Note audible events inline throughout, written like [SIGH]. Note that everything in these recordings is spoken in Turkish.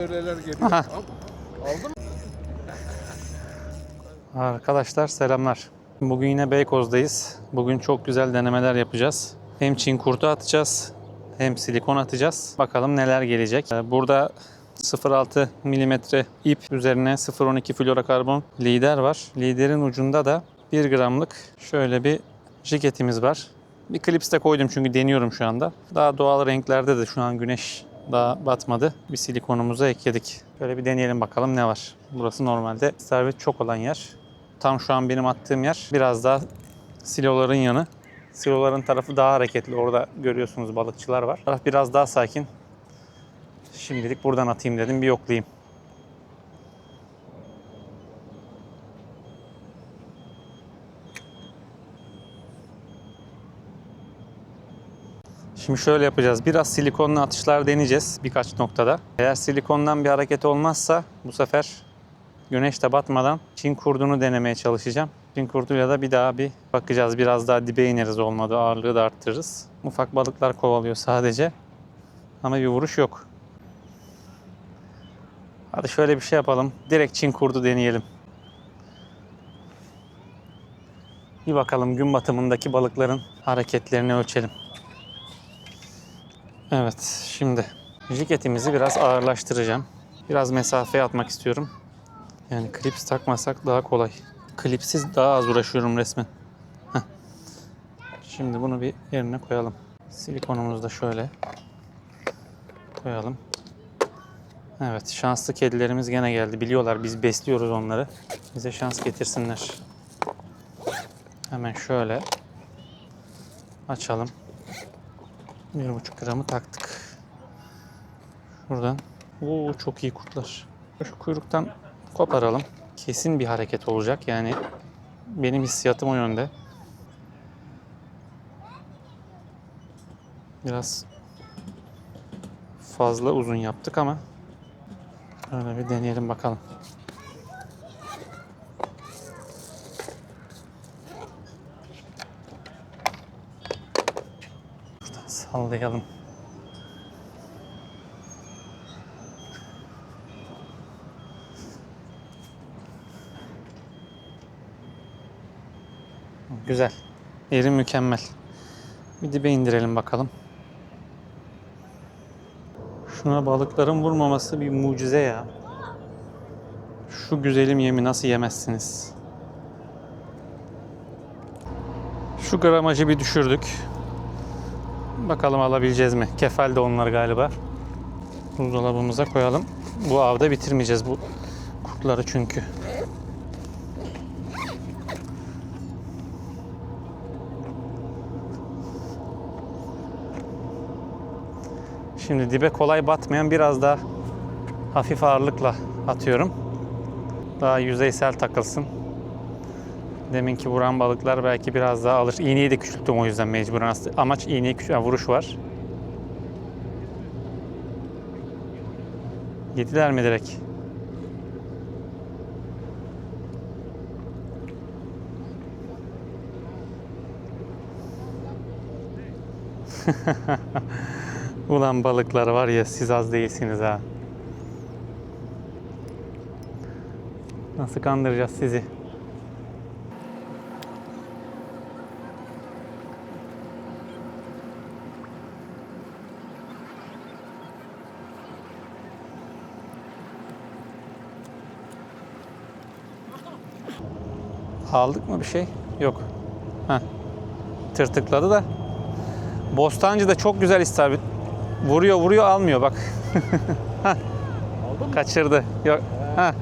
Öyleler geliyor. Aha. Al- Aldın mı? Arkadaşlar selamlar. Bugün yine Beykoz'dayız. Bugün çok güzel denemeler yapacağız. Hem çin kurtu atacağız hem silikon atacağız. Bakalım neler gelecek. Ee, Burada 0.6 mm ip üzerine 0.12 florokarbon lider var. Liderin ucunda da 1 gramlık şöyle bir jiketimiz var. Bir klips de koydum çünkü deniyorum şu anda. Daha doğal renklerde de şu an güneş daha batmadı. Bir silikonumuzu ekledik. Böyle bir deneyelim bakalım ne var. Burası normalde servet çok olan yer. Tam şu an benim attığım yer biraz daha siloların yanı. Siloların tarafı daha hareketli. Orada görüyorsunuz balıkçılar var. Taraf biraz daha sakin. Şimdilik buradan atayım dedim bir yoklayayım. Şimdi şöyle yapacağız. Biraz silikonlu atışlar deneyeceğiz birkaç noktada. Eğer silikondan bir hareket olmazsa bu sefer güneş de batmadan Çin kurdunu denemeye çalışacağım. Çin kurduyla da bir daha bir bakacağız. Biraz daha dibe ineriz olmadı. Ağırlığı da arttırırız. Ufak balıklar kovalıyor sadece. Ama bir vuruş yok. Hadi şöyle bir şey yapalım. Direkt Çin kurdu deneyelim. Bir bakalım gün batımındaki balıkların hareketlerini ölçelim. Evet, şimdi jiketimizi biraz ağırlaştıracağım. Biraz mesafeye atmak istiyorum. Yani klips takmasak daha kolay. Klipsiz daha az uğraşıyorum resmen. Heh. Şimdi bunu bir yerine koyalım. Silikonumuzu da şöyle koyalım. Evet, şanslı kedilerimiz gene geldi. Biliyorlar biz besliyoruz onları. Bize şans getirsinler. Hemen şöyle açalım. 1,5 gramı taktık. Şuradan. Oo çok iyi kurtlar. Şu kuyruktan koparalım. Kesin bir hareket olacak. Yani benim hissiyatım o yönde. Biraz fazla uzun yaptık ama öyle bir deneyelim bakalım. Sallayalım. Güzel. Yeri mükemmel. Bir dibe indirelim bakalım. Şuna balıkların vurmaması bir mucize ya. Şu güzelim yemi nasıl yemezsiniz? Şu gramajı bir düşürdük. Bakalım alabileceğiz mi? Kefal de onlar galiba. Buzdolabımıza koyalım. Bu avda bitirmeyeceğiz bu kurtları çünkü. Şimdi dibe kolay batmayan biraz daha hafif ağırlıkla atıyorum. Daha yüzeysel takılsın. Deminki vuran balıklar belki biraz daha alır. İğneyi de küçülttüm o yüzden mecburen. Amaç iğneyi küçük, yani vuruş var. Yediler mi direkt? [LAUGHS] Ulan balıklar var ya siz az değilsiniz ha. Nasıl kandıracağız sizi? Aldık mı bir şey? Yok. Heh. Tırtıkladı da. Bostancı da çok güzel istavrit. Vuruyor vuruyor almıyor bak. [LAUGHS] Mı? Kaçırdı. Yok. Ha.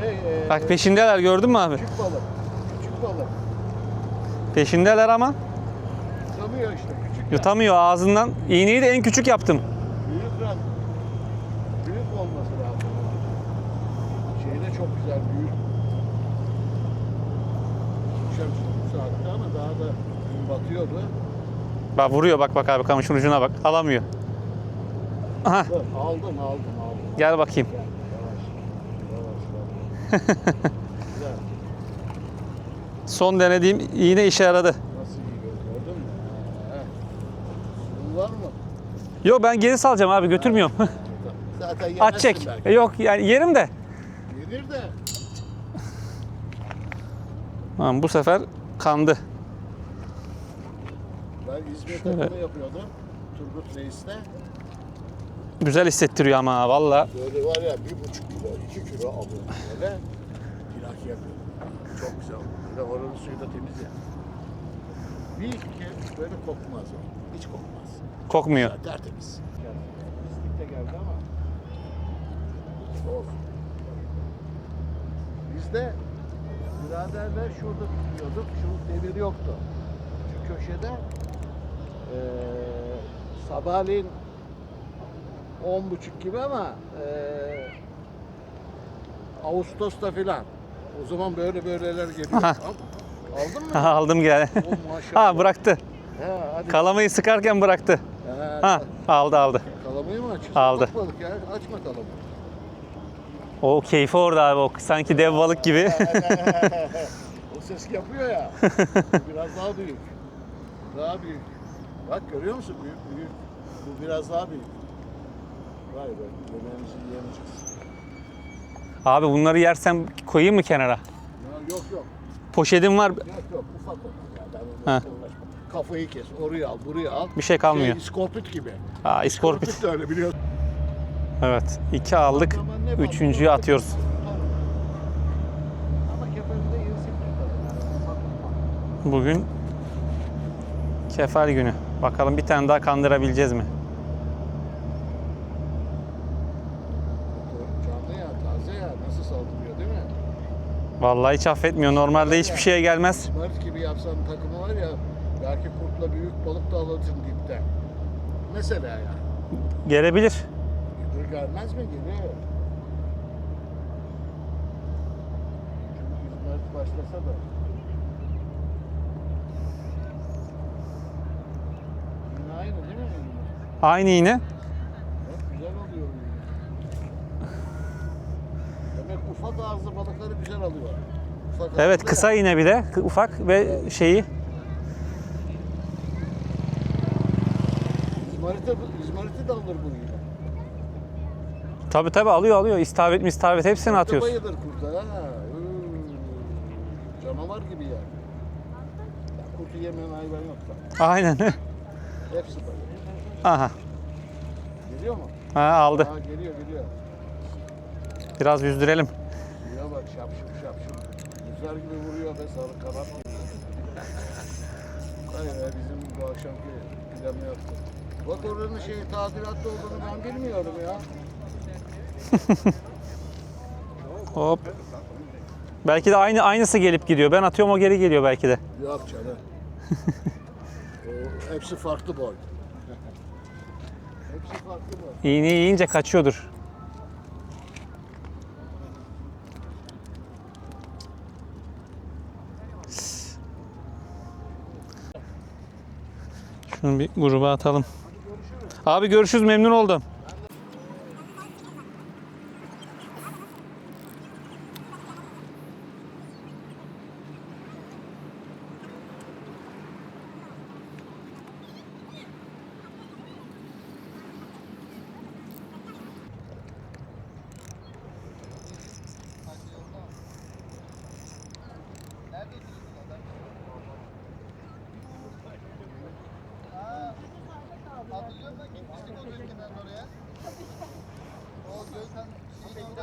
Şey, e, Bak peşindeler gördün mü abi? küçük balık. Küçük balık. Peşindeler ama Tutamıyor işte. Küçük. yutamıyor ağzından. İğneyi de en küçük yaptım. Büyük olması lazım. Şey de çok güzel büyük. Akşam bu saatte ama daha da gün batıyordu. Bak vuruyor bak bak abi kamışın ucuna bak. Alamıyor. Aha Dur, aldım aldım aldım. gel bakayım. Gel, Yavaş. Yavaş. yavaş. Güzel. Son denediğim iğne işe yaradı. Nasıl iyi gördün mü? He. Suyun var mı? Yo ben geri salacağım abi götürmüyorum. [LAUGHS] Zaten At yemezsin çek. belki. Yok yani yerim de. Yenir de. Tamam, bu sefer kandı. Ben İzmir Şöyle. takımı yapıyordum. Turgut Reis'le. Güzel hissettiriyor ama valla. Böyle var ya bir buçuk kilo, iki kilo alıyordum böyle. Plak yapıyordum. Çok güzel. Ve oranın suyu da temiz ya. Bir iki böyle kokmaz o. Hiç kokmaz. Kokmuyor. Ya, tertemiz. Pislik de geldi ama. Olsun. Biz de biraderler şurada tutuyorduk. Şu demir yoktu. Şu köşede eee sabahleyin on buçuk gibi ama eee Ağustos'ta filan. O zaman böyle böyleler geliyor. Al- Aldın mı? Aldım gel. [LAUGHS] Ha bıraktı. Hadi. Kalamayı sıkarken bıraktı. He, Ha aldı aldı. Kalamayı mı açıyorsun? Aldı. Balık ya. Açma kalamayı. O keyfi orada abi. O sanki dev balık gibi. [LAUGHS] o ses yapıyor ya. [LAUGHS] Biraz daha büyük. Daha büyük. Bak görüyor musun? Büyük büyük. Bu biraz daha büyük. Vay be. Yemeğimizi yiyemeyeceğiz. abi bunları yersem koyayım mı kenara? Ya, yok yok. Poşetim var. Yok yok. Ufak ufak. Ya, ben Ha. uğraşmam. Kafayı kes. Oraya al. Buraya al. Bir şey kalmıyor. Şey, iskorpit gibi. Aa iskorpit. De öyle biliyorsun. Evet. iki aldık. Ne? Üçüncüyü atıyoruz. Ama kefalinde yirsin Yani ufak ufak. Bugün kefal günü. Bakalım bir tane daha kandırabileceğiz mi? Canlı ya, taze ya. Nasıl saldırıyor değil mi? Vallahi hiç affetmiyor. Normalde hiçbir şeye gelmez. Smart gibi yapsan takımı var ya belki kurtla büyük balık da alırsın dipte. Mesela ya. Gelebilir. Dur gelmez mi? Geliyor. Çünkü Smart başlasa da. Yine aynı değil mi? Aynı iğne. Güzel yine. Demek ufak ağızlı balıkları güzel alıyor. Ufak Evet ağızlı kısa iğne bir de. Ufak ve şeyi. İzmarite, İzmarite de alır bu yine. Tabi tabi alıyor alıyor. İstavrit mistavrit hepsini atıyoruz. Bayılır kurta ha. Hıı. Canavar gibi ya. ya kurtu yemeyen hayvan yok. Aynen. [LAUGHS] Hepsi bayılır. Aha. Geliyor mu? Ha, aldı. Ha geliyor geliyor. Biraz yüzdürelim. Ya bak şapşım şapşım. Rüzgar gibi vuruyor be sarı kanat gibi. Hayır ya bizim bu akşamki planı yaptı. Bak oranın şey tadilatta olduğunu ben bilmiyorum ya. [LAUGHS] Hop. Belki de aynı aynısı gelip gidiyor. Ben atıyorum o geri geliyor belki de. Yok canım. [LAUGHS] o, hepsi farklı boy. İğneyi yiyince kaçıyordur. Şunu bir gruba atalım. Abi görüşürüz memnun oldum.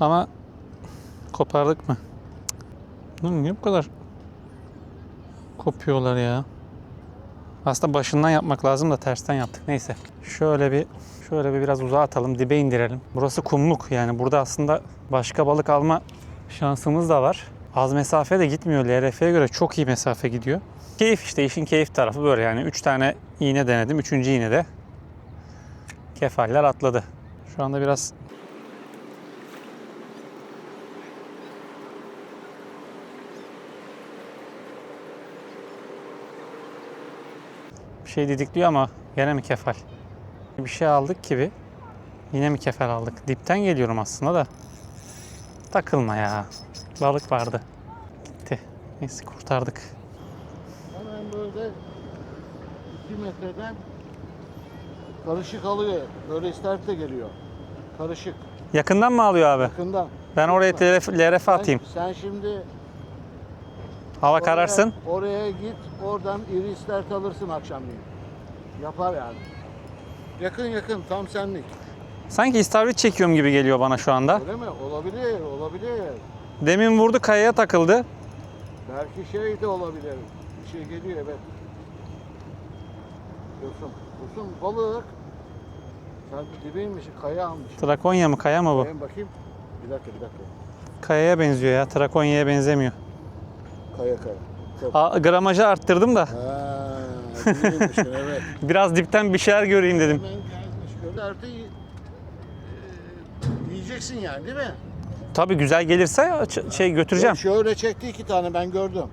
Ama kopardık mı? Niye bu kadar kopuyorlar ya? Aslında başından yapmak lazım da tersten yaptık. Neyse. Şöyle bir şöyle bir biraz uzağa atalım, dibe indirelim. Burası kumluk yani burada aslında başka balık alma şansımız da var. Az mesafe de gitmiyor. LRF'ye göre çok iyi mesafe gidiyor. Keyif işte işin keyif tarafı böyle yani. 3 tane iğne denedim. Üçüncü iğne de Kefaller atladı. Şu anda biraz bir şey didikliyor ama gene mi kefal? Bir şey aldık gibi. Yine mi kefal aldık? Dipten geliyorum aslında da. Takılma ya. Balık vardı. Gitti. Neyse kurtardık. Hemen böyle 2 metreden karışık alıyor. Böyle istert de geliyor. Karışık. Yakından mı alıyor abi? Yakından. Ben oraya LRF, LRF Sen- atayım. Sen, şimdi Hava oraya- kararsın. Oraya git. Oradan iri istert alırsın akşamleyin. Yapar yani. Yakın yakın tam senlik. Sanki istavrit çekiyorum gibi geliyor bana şu anda. Öyle mi? Olabilir, olabilir. Demin vurdu kayaya takıldı. Belki şey de olabilir. Bir şey geliyor evet. Yosun. Yosun balık. Sen dibiymiş, kaya almış. Trakonya mı kaya mı bu? Ben bakayım. Bir dakika, bir dakika. Kayaya benziyor ya. Trakonya'ya benzemiyor. Kaya kaya. Çok. A, gramajı arttırdım da. Ha, evet. [LAUGHS] Biraz dipten bir şeyler göreyim dedim. Artık e, yiyeceksin yani değil mi? Tabii güzel gelirse şey götüreceğim. Şöyle çekti iki tane ben gördüm.